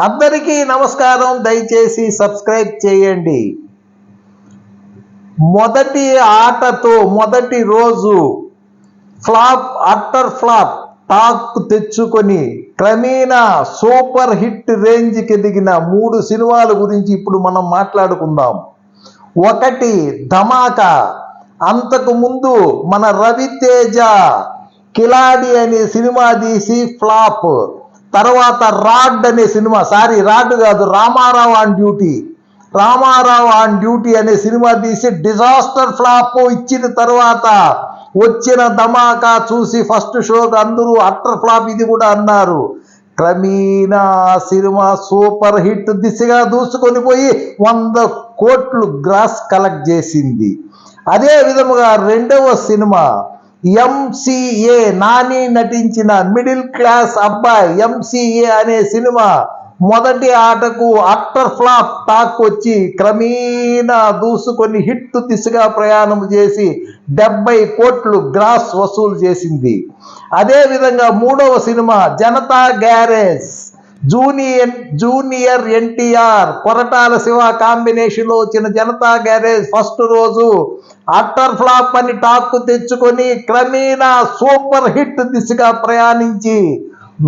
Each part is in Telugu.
అందరికీ నమస్కారం. దయచేసి సబ్స్క్రైబ్ చేయండి. మొదటి ఆటతో మొదటి రోజు ఫ్లాప్ అట్టర్ ఫ్లాప్ టాక్ తెచ్చుకొని క్రమేణా సూపర్ హిట్ రేంజ్కి ఎదిగిన మూడు సినిమాల గురించి ఇప్పుడు మనం మాట్లాడుకుందాం. ఒకటి ధమాకా. అంతకు ముందు మన రవితేజ కిలాడి అనే సినిమా తీసి ఫ్లాప్. తర్వాత రాడ్ అనే సినిమా సారీ రాడ్ కాదు Ramarao on duty. Ramarao on duty అనే సినిమా తీసి డిజాస్టర్ ఫ్లాప్ ఇచ్చిన తర్వాత వచ్చిన ధమాకా చూసి ఫస్ట్ షోకి అందరూ అట్టర్ ఫ్లాప్ ఇది కూడా అన్నారు. క్రమేణా సినిమా సూపర్ హిట్ దిశగా దూసుకొని పోయి వంద కోట్లు గ్రాస్ కలెక్ట్ చేసింది. అదే విధముగా రెండవ సినిమా ఎంసీఏ నాని నటించిన మిడిల్ క్లాస్ అబ్బాయి ఎంసీఏ అనే సినిమా మొదటి ఆటకు అట్టర్ ఫ్లాప్ టాక్ వచ్చి క్రమేణా దూసుకొని హిట్ దిశగా ప్రయాణం చేసి డెబ్బై కోట్లు గ్రాస్ వసూలు చేసింది. అదేవిధంగా మూడవ cinema Janatha garage. Junior junior NTR Koratala Siva కాంబినేషన్లో వచ్చిన జనతా గ్యారేజ్ ఫస్ట్ రోజు అట్టర్ ఫ్లాప్ అని టాక్ తెచ్చుకొని క్రమేణా సూపర్ హిట్ దిశగా ప్రయాణించి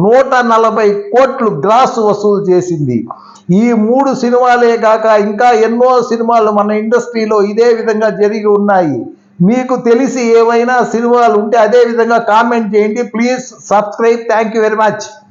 నూట నలభై కోట్లు గ్రాస్ వసూలు చేసింది. ఈ మూడు సినిమాలే కాక ఇంకా ఎన్నో సినిమాలు మన ఇండస్ట్రీలో ఇదే విధంగా జరిగి ఉన్నాయి. మీకు తెలిసి ఏవైనా సినిమాలు ఉంటే అదే విధంగా కామెంట్ చేయండి. Please subscribe. Thank you very much.